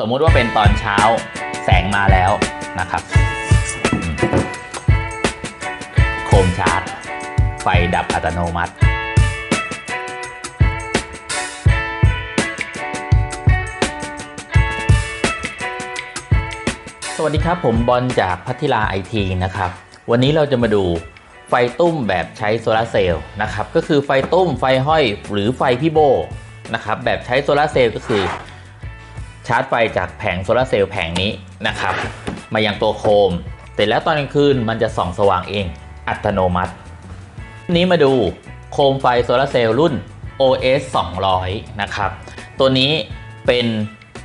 สมมุติว่าเป็นตอนเช้าแสงมาแล้วนะครับโคมชาร์จ ไฟดับอัตโนมัติ สวัสดีครับผมบอลจากพัทิลาไอทีนะครับ วันนี้เราจะมาดูไฟตุ้มแบบใช้โซลาร์เซลล์นะครับ ก็คือไฟตุ้มไฟห้อยหรือไฟพี่โบนะครับ แบบใช้โซลาร์เซลล์ก็คือ ชาร์จไฟจากแผงโซลาร์เซลล์แผงนี้นะครับ มายังตัวโคมแต่แล้วตอนกลางคืนมันจะส่องสว่างเอง อัตโนมัติ นี้มาดูโคมไฟโซลาร์เซลล์รุ่น OS 200 นะครับ ตัวนี้เป็น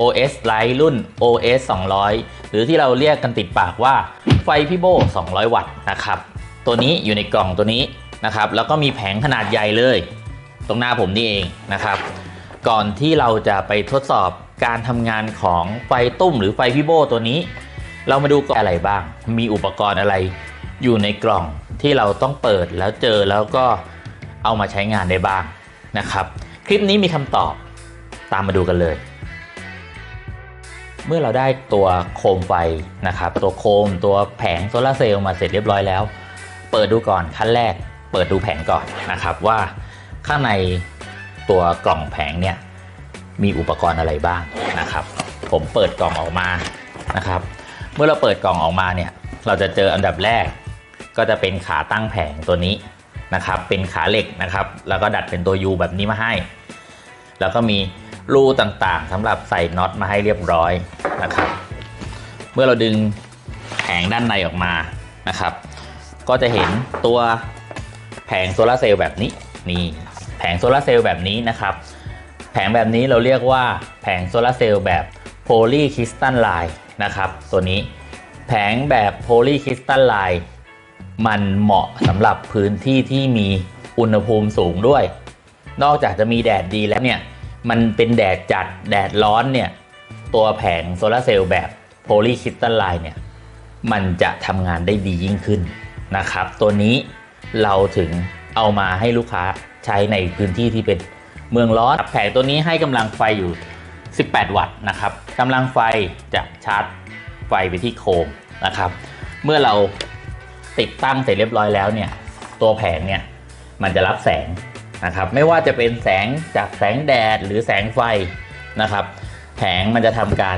OS Light รุ่น OS 200 หรือที่เราเรียกกันติดปากว่าไฟพิโบ 200 วัตต์นะครับ ตัวนี้อยู่ในกล่องตัวนี้นะครับ แล้วก็มีแผงขนาดใหญ่เลย ตรงหน้าผมนี่เองนะครับ ก่อนที่เราจะไปทดสอบ การทำงานของไฟตุ้มหรือไฟพิโบตัวนี้ เรามาดูก่อนอะไรบ้าง มีอุปกรณ์อะไรอยู่ในกล่องที่เราต้องเปิดแล้วเจอแล้วก็เอามาใช้งานได้บ้างนะครับ คลิปนี้มีคำตอบตามมาดูกันเลย เมื่อเราได้ตัวโคมไฟนะครับ ตัวโคมตัวแผงโซลาเซลล์มาเสร็จเรียบร้อยแล้ว เปิดดูก่อนขั้นแรก เปิดดูแผงก่อนนะครับว่าข้างในตัวกล่องแผงเนี่ย มีอุปกรณ์อะไรบ้างนะครับ ผมเปิดกล่องออกมานะครับ เมื่อเราเปิดกล่องออกมาเนี่ย เราจะเจออันดับแรก ก็จะเป็นขาตั้งแผงตัวนี้นะครับ เป็นขาเหล็กนะครับ แล้วก็ดัดเป็นตัว U แบบนี้มาให้ แล้วก็มีรูต่างๆสำหรับใส่น็อตมาให้เรียบร้อยนะครับ เมื่อเราดึงแผงด้านในออกมานะครับ ก็จะเห็นตัวแผงโซลาร์เซลล์แบบนี้นี่แผงโซลาร์เซลล์แบบนี้นะครับ แผงแบบนี้เราเรียกว่าแผงโซลาร์เซลล์แบบโพลีคริสตัลไลน์นะครับตัวนี้แผงแบบโพลีคริสตัลไลน์มันเหมาะสำหรับพื้นที่ที่มีอุณหภูมิสูงด้วย นอกจากจะมีแดดดีแล้วเนี่ย มันเป็นแดดจัดแดดร้อนเนี่ย ตัวแผงโซลาร์เซลล์แบบโพลีคริสตัลไลน์เนี่ย มันจะทำงานได้ดียิ่งขึ้นนะครับ ตัวนี้เราถึงเอามาให้ลูกค้าใช้ในพื้นที่ที่เป็น เมืองร้อนแผงตัวนี้ให้กำลังไฟอยู่ 18 วัตต์นะครับกำลังไฟจะชาร์จไฟไปที่โคมนะครับ เมื่อเราติดตั้งเสร็จเรียบร้อยแล้วเนี่ยตัวแผงเนี่ยมันจะรับแสงนะครับ ไม่ว่าจะเป็นแสงจากแสงแดดหรือแสงไฟนะครับ แผงมันจะทำการ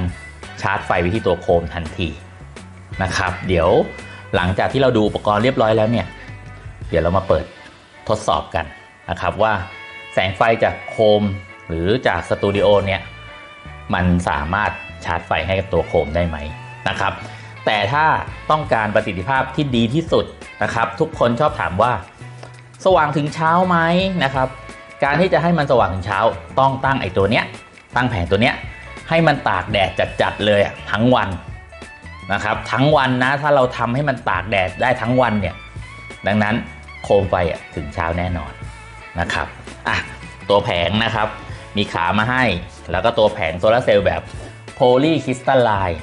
ชาร์จไฟไปที่ตัวโคมทันทีนะครับ เดี๋ยวหลังจากที่เราดูอุปกรณ์เรียบร้อยแล้วเนี่ย เดี๋ยวเรามาเปิดทดสอบกันนะครับว่า แสงไฟจากโคมหรือจากสตูดิโอเนี่ยมันสามารถชาร์จไฟให้กับตัวโคมได้ไหมนะครับ แต่ถ้าต้องการประสิทธิภาพที่ดีที่สุดนะครับ ทุกคนชอบถามว่า สว่างถึงเช้าไหมนะครับ การที่จะให้มันสว่างถึงเช้าต้องตั้งไอ้ตัวเนี้ยตั้งแผงตัวเนี้ยให้มันตากแดดจัดๆเลยทั้งวันนะครับ ทั้งวันนะถ้าเราทำให้มันตากแดดได้ทั้งวันเนี่ยดังนั้นโคมไฟถึงเช้าแน่นอนนะครับ อะตัวแผงนะครับ มีขามาให้ แล้วก็ตัวแผงโซลาเซลล์แบบโพลีคริสตัลไลน์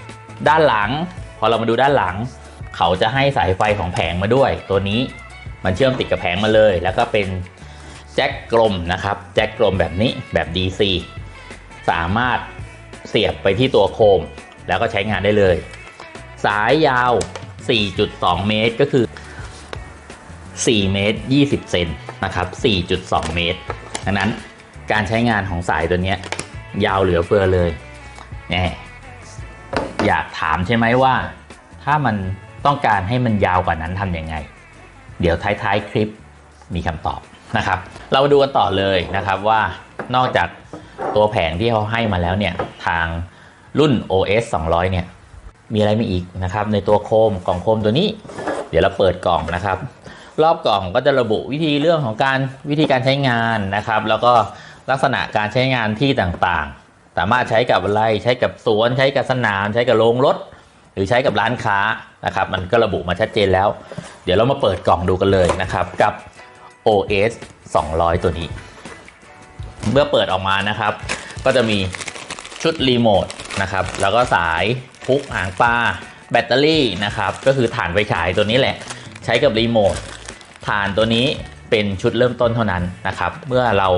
ด้านหลัง พอเรามาดูด้านหลัง เขาจะให้สายไฟของแผงมาด้วย ตัวนี้มันเชื่อมติดกับแผงมาเลย แล้วก็เป็นแจ็คกลมนะครับ แจ็คกลมแบบนี้แบบ DC สามารถเสียบไปที่ตัวโคม แล้วก็ใช้งานได้เลย สายยาว 4.2 เมตรก็คือ 4 เมตร 20 เซน นะครับ 4.2 เมตร ดังนั้นการใช้งานของสายตัวนี้ยาวเหลือเฟือเลยแน่อยากถามใช่ไหมว่า ถ้ามันต้องการให้มันยาวกว่านั้นทำยังไง เดี๋ยวท้ายๆคลิปมีคำตอบนะครับ เรามาดูกันต่อเลยนะครับว่านอกจากตัวแผงที่เขาให้มาแล้วเนี่ยทางรุ่น OS 200 เนี่ย มีอะไรมาอีกนะครับ ในตัวโคมกล่องโคมตัวนี้ เดี๋ยวเราเปิดกล่องนะครับ รอบกล่องก็จะระบุวิธีเรื่องของการวิธีการใช้งานนะครับ แล้วก็ลักษณะการใช้งานที่ต่างๆ สามารถใช้กับอะไรใช้กับสวนใช้กับสนาม ใช้กับโรงรถ หรือใช้กับร้านค้านะครับ มันก็ระบุมาชัดเจนแล้ว เดี๋ยวเรามาเปิดกล่องดูกันเลยนะครับกับ OS 200 ตัวนี้ เมื่อเปิดออกมานะครับ ก็จะมีชุดรีโมทนะครับ แล้วก็สายพุกหางปลาแบตเตอรี่นะครับ ก็คือฐานไฟฉายตัวนี้แหละ ใช้กับรีโมท ฐานตัวนี้เป็นชุดเริ่มต้นเท่านั้นนะครับ เมื่อเรา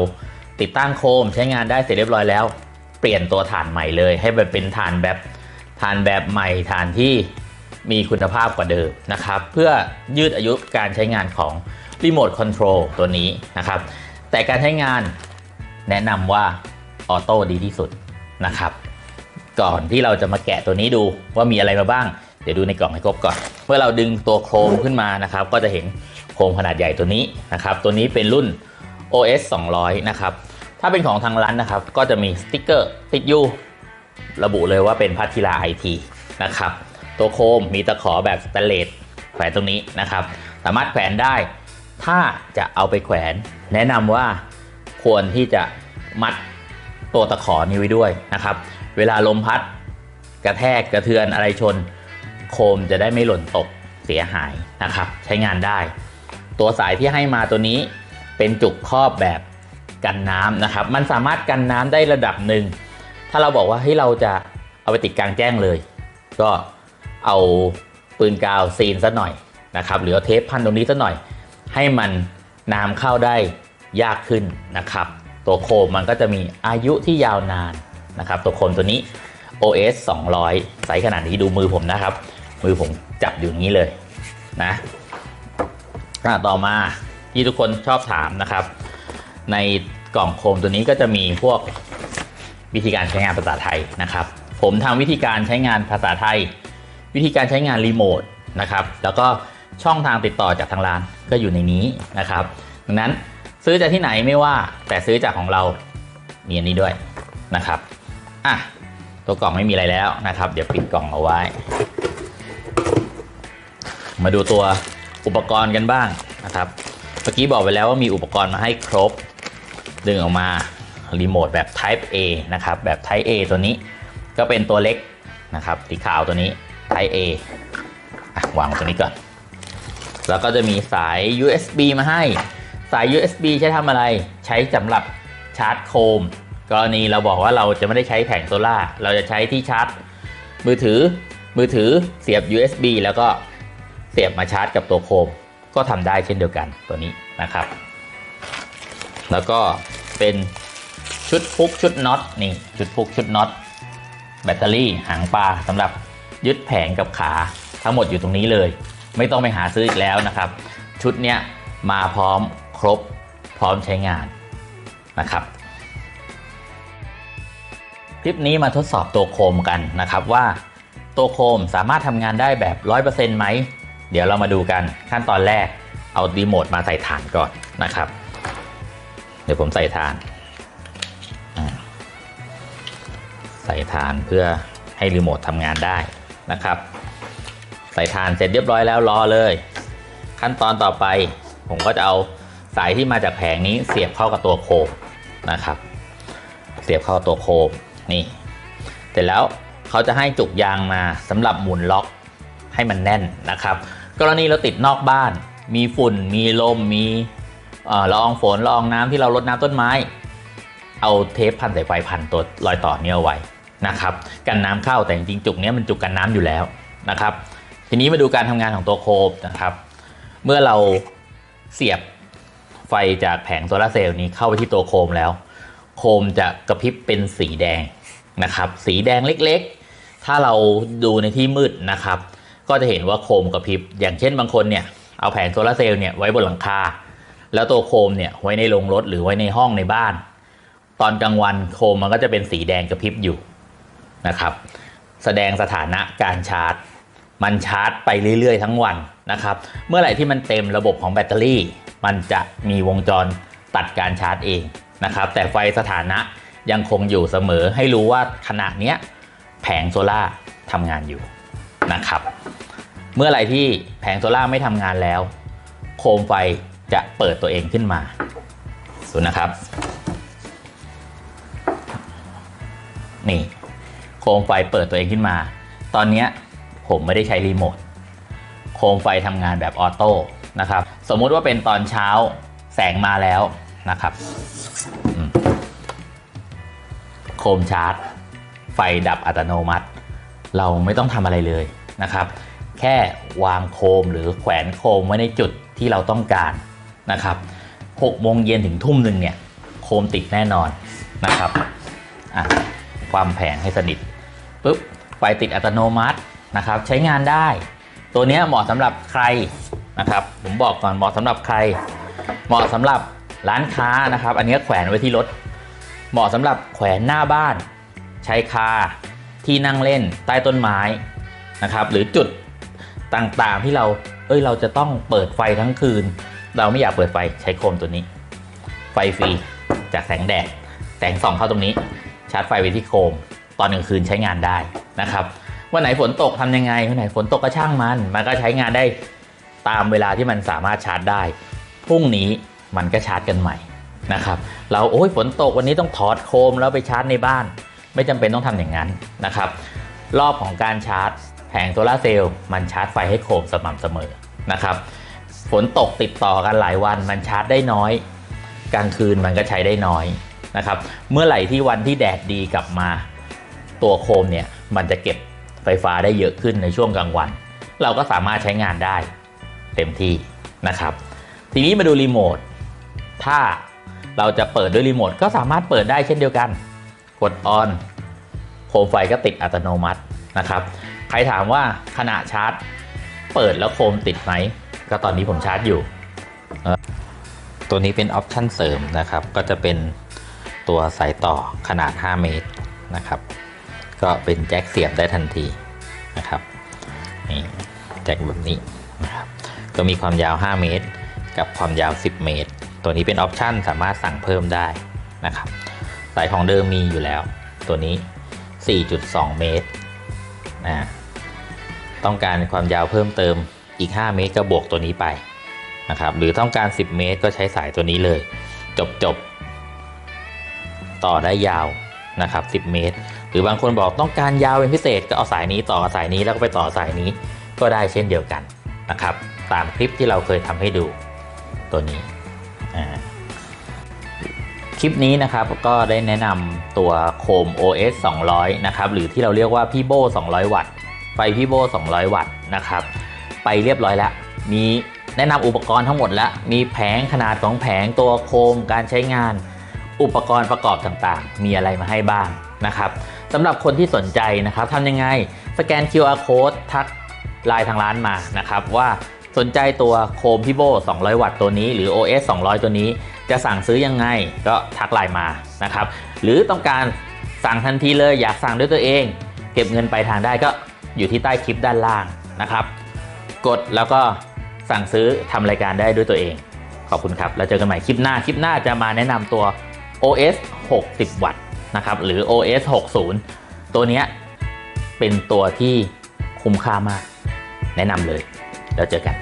ติดตั้งโคมใช้งานได้เสร็จเรียบร้อยแล้ว เปลี่ยนตัวฐานใหม่เลย ให้มันเป็นฐานแบบฐานแบบใหม่ฐานที่มีคุณภาพกว่าเดิมนะครับ เพื่อยืดอายุการใช้งานของรีโมทคอนโทรลตัวนี้นะครับ แต่การใช้งานแนะนำว่าออโต้ดีที่สุดนะครับ ก่อนที่เราจะมาแกะตัวนี้ดูว่ามีอะไรมาบ้าง เดี๋ยวดูในกล่องให้ครบก่อน เมื่อเราดึงตัวโครงขึ้นมานะครับ ก็จะเห็น โครงขนาดใหญ่ตัวนี้นะครับ ตัวนี้เป็นรุ่น OS 200 นะครับ ถ้าเป็นของทางร้านนะครับ ก็จะมีสติ๊กเกอร์ติดอยู่ระบุเลยว่าเป็นพัทิลาไอทีนะครับ ตัวโคมมีตะขอแบบสแตนเลสแขวนตรงนี้นะครับ สามารถแขวนได้ ถ้าจะเอาไปแขวน แนะนำว่าควรที่จะมัดตัวตะขอนี้ไว้ด้วยนะครับ เวลาลมพัด กระแทกกระเทือนอะไรชน โคมจะได้ไม่หล่นตกเสียหายนะครับ ใช้งานได้ ตัวสายที่ให้มาตัวนี้เป็นจุกครอบแบบกันน้ำนะครับ มันสามารถกันน้ำได้ระดับหนึ่ง ถ้าเราบอกว่าให้ยเราจะเอาไปติดกลางแจ้งเลย ก็เอาปืนกาวซีนซะหน่อยนะครับ หรือเอาเทปพันตรงนี้ซะหน่อย ให้มันน้ำเข้าได้ยากขึ้นนะครับ ตัวโคมมันก็จะมีอายุที่ยาวนานนะครับ ตัวโคมตัวนี้ OS 200ไซส์ขนาดนี้ดูมือผมนะครับ มือผมจับอยู่นี้เลยนะ ต่อมาที่ทุกคนชอบถามนะครับ ในกล่องโคมตัวนี้ก็จะมีพวกวิธีการใช้งานภาษาไทยนะครับ ผมทำวิธีการใช้งานภาษาไทย วิธีการใช้งานรีโมทนะครับ แล้วก็ช่องทางติดต่อจากทางร้านก็อยู่ในนี้นะครับ ดังนั้นซื้อจากที่ไหนไม่ว่าแต่ซื้อจากของเรามีอันนี้ด้วยนะครับอะตัวกล่องไม่มีอะไรแล้วนะครับ เดี๋ยวปิดกล่องเอาไว้ มาดูตัว อุปกรณ์กันบ้างนะครับเมื่อกี้บอกไปแล้วว่ามีอุปกรณ์มาให้ครบ ดึงออกมารีโมทแบบ Type A นะครับแบบ Type A ตัวนี้ก็เป็นตัวเล็กนะครับสีขาวตัวนี้ Type A อะวางตัวนี้ก่อน แล้วก็จะมีสาย USB มาให้สาย USB ใช้ทำอะไรใช้สำหรับชาร์จโคมกรณีเราบอกว่าเราจะไม่ได้ใช้แผงโซล่าเราจะใช้ที่ชาร์จมือถือมือถือเสียบ USB แล้วก็ เสียบมาชาร์จกับตัวโคม ก็ทำได้เช่นเดียวกันตัวนี้นะครับ แล้วก็เป็นชุดพุกชุดน็อตนี่ชุดพุกชุดน็อตแบตเตอรี่หางปลาสำหรับยึดแผงกับขาทั้งหมดอยู่ตรงนี้เลย ไม่ต้องไปหาซื้ออีกแล้วนะครับ ชุดเนี้ยมาพร้อมครบพร้อมใช้งานนะครับ คลิปนี้มาทดสอบตัวโคมกันนะครับว่าตัวโคมสามารถทำงานได้แบบ 100%ไหม เดี๋ยวเรามาดูกันขั้นตอนแรกเอารีโมทมาใส่ฐานก่อนนะครับ เดี๋ยวผมใส่ฐาน ใส่ฐานเพื่อให้รีโมททำงานได้นะครับ ใส่ฐานเสร็จเรียบร้อยแล้วรอเลย ขั้นตอนต่อไปผมก็จะเอาสายที่มาจากแผงนี้เสียบเข้ากับตัวโคมนะครับ เสียบเข้าตัวโคมนี่ เสร็จแล้วเขาจะให้จุกยางมาสำหรับหมุนล็อก ให้มันแน่นนะครับ กรณีเราติดนอกบ้าน มีฝุ่น มีลม มีเอ่อละอองฝนละอองน้ำที่เรารดน้ำต้นไม้ เอาเทปพันสายไฟพันตัวรอยต่อเนี้ยเอาไว้นะครับ กันน้ำเข้าแต่จริงๆจุกเนี้ยมันจุกกันน้ำอยู่แล้วนะครับ ทีนี้มาดูการทำงานของตัวโคมนะครับ เมื่อเราเสียบไฟจากแผงโซลาเซลล์นี้เข้าไปที่ตัวโคมแล้ว โคมจะกระพริบเป็นสีแดงนะครับ สีแดงเล็กๆ ถ้าเราดูในที่มืดนะครับ ก็จะเห็นว่าโคมกระพริบ อย่างเช่นบางคนเนี่ยเอาแผงโซลาร์เซลล์เนี่ยไว้บนหลังคา แล้วตัวโคมเนี่ยไว้ในโรงรถหรือไว้ในห้องในบ้าน ตอนกลางวันโคมมันก็จะเป็นสีแดงกระพริบอยู่นะครับ แสดงสถานะการชาร์จ มันชาร์จไปเรื่อยๆ ทั้งวันนะครับ เมื่อไหร่ที่มันเต็มระบบของแบตเตอรี่ มันจะมีวงจรตัดการชาร์จเองนะครับ แต่ไฟสถานะยังคงอยู่เสมอให้รู้ว่าขณะเนี้ยแผงโซล่าทำงานอยู่นะครับ มื่อไหร่ที่แผงโซล่าร์ไม่ทำงานแล้ว โคมไฟจะเปิดตัวเองขึ้นมาดูนะครับ นี่โคมไฟเปิดตัวเองขึ้นมา ตอนนี้ผมไม่ได้ใช้รีโมทโคมไฟทำงานแบบออโต้นะครับสมมุติว่าเป็นตอนเช้าแสงมาแล้วนะครับโคมชาร์จ ไฟดับอัตโนมัติ เราไม่ต้องทำอะไรเลยนะครับ แค่วางโคมหรือแขวนโคมไว้ในจุดที่เราต้องการนะครับ6โมงเย็นถึงทุ่มหนึ่งเนี่ยโคมติดแน่นอนนะครับอะความแผงให้สนิทปุ๊บไฟติดอัตโนมัตินะครับ ใช้งานได้ ตัวเนี้ยเหมาะสำหรับใครนะครับ ผมบอกก่อนเหมาะสำหรับใคร เหมาะสำหรับร้านค้านะครับ อันนี้แขวนไว้ที่รถ เหมาะสำหรับแขวนหน้าบ้าน ใช้คาที่นั่งเล่นใต้ต้นไม้นะครับ หรือจุด ต่างๆที่เราเอ้ยเราจะต้องเปิดไฟทั้งคืน เราไม่อยากเปิดไฟใช้โคมตัวนี้ ไฟฟรีจากแสงแดดแสงส่องเข้าตรงนี้ ชาร์จไฟไว้ที่โคม ตอนกลางคืนใช้งานได้นะครับวันไหนฝนตกทำยังไงวันไหนฝนตกก็ช่างมัน มันก็ใช้งานได้ตามเวลาที่มันสามารถชาร์จได้พรุ่งนี้มันก็ชาร์จกันใหม่นะครับ เราโอ้ยฝนตกวันนี้ต้องถอดโคมแล้วไปชาร์จในบ้าน ไม่จำเป็นต้องทำอย่างนั้นนะครับ รอบของการชาร์จ แผงโซลาเซลล์มันชาร์จไฟให้โคมสม่ำเสมอนะครับฝนตกติดต่อกันหลายวันมันชาร์จได้น้อย กลางคืนมันก็ใช้ได้น้อยนะครับเมื่อไหร่ที่วันที่แดดดีกลับมาตัวโคมเนี่ยมันจะเก็บไฟฟ้าได้เยอะขึ้นในช่วงกลางวัน เราก็สามารถใช้งานได้เต็มที่นะครับ ทีนี้มาดูรีโมทถ้าเราจะเปิดด้วยรีโมทก็สามารถเปิดได้เช่นเดียวกัน กดออนโคมไฟก็ติดอัตโนมัตินะครับ ใครถามว่าขณะชาร์จ เปิดแล้วโคมติดไหม ก็ตอนนี้ผมชาร์จอยู่ ตัวนี้เป็นออปชันเสริมนะครับ ก็จะเป็นตัวสายต่อขนาด 5 เมตรนะครับ ก็เป็นแจ็คเสียบได้ทันทีนะครับนี่แจ็คแบบนี้นะครับก็มีความยาว 5 เมตร กับความยาว 10 เมตร ตัวนี้เป็นออปชันสามารถสั่งเพิ่มได้นะครับสายของเดิมมีอยู่แล้ว ตัวนี้ 4.2 เมตรนะ ต้องการความยาวเพิ่มเติมอีก 5 เมตรก็บวกตัวนี้ไปนะครับหรือต้องการ 10 เมตรก็ใช้สายตัวนี้เลย จบจบต่อได้ยาวนะครับ 10 เมตร หรือบางคนบอกต้องการยาวเป็นพิเศษก็เอาสายนี้ต่อสายนี้แล้วก็ไปต่อสายนี้ก็ได้เช่นเดียวกันนะครับ ตามคลิปที่เราเคยทำให้ดูตัวนี้คลิปนี้นะครับก็ได้แนะนำตัวโคม OS 200 นะครับ หรือที่เราเรียกว่าพี่โบ200 วัตต์ ไฟพี่โบ200 วัตต์นะครับ ไปเรียบร้อยแล้ว มีแนะนำอุปกรณ์ทั้งหมดแล้ว มีแผงขนาดของแผงตัวโคมการใช้งาน อุปกรณ์ประกอบต่างๆ มีอะไรมาให้บ้างนะครับสำหรับคนที่สนใจนะครับทำยังไงสแกน QR code ทักไลน์ทางร้านมานะครับว่าสนใจตัวโคมพี่โบ200 วัตต์ตัวนี้ หรือ OS 200 ตัวนี้ จะสั่งซื้อยังไงก็ทักไลน์มานะครับ หรือต้องการสั่งทันทีเลยอยากสั่งด้วยตัวเอง เก็บเงินไปทางได้ก็ อยู่ที่ใต้คลิปด้านล่างนะครับ กดแล้วก็สั่งซื้อทำรายการได้ด้วยตัวเอง ขอบคุณครับ แล้วเจอกันใหม่คลิปหน้า คลิปหน้าจะมาแนะนำตัว OS 60 วัตต์นะครับ หรือ OS 60 ตัวนี้เป็นตัวที่คุ้มค่ามาก แนะนำเลย แล้วเจอกัน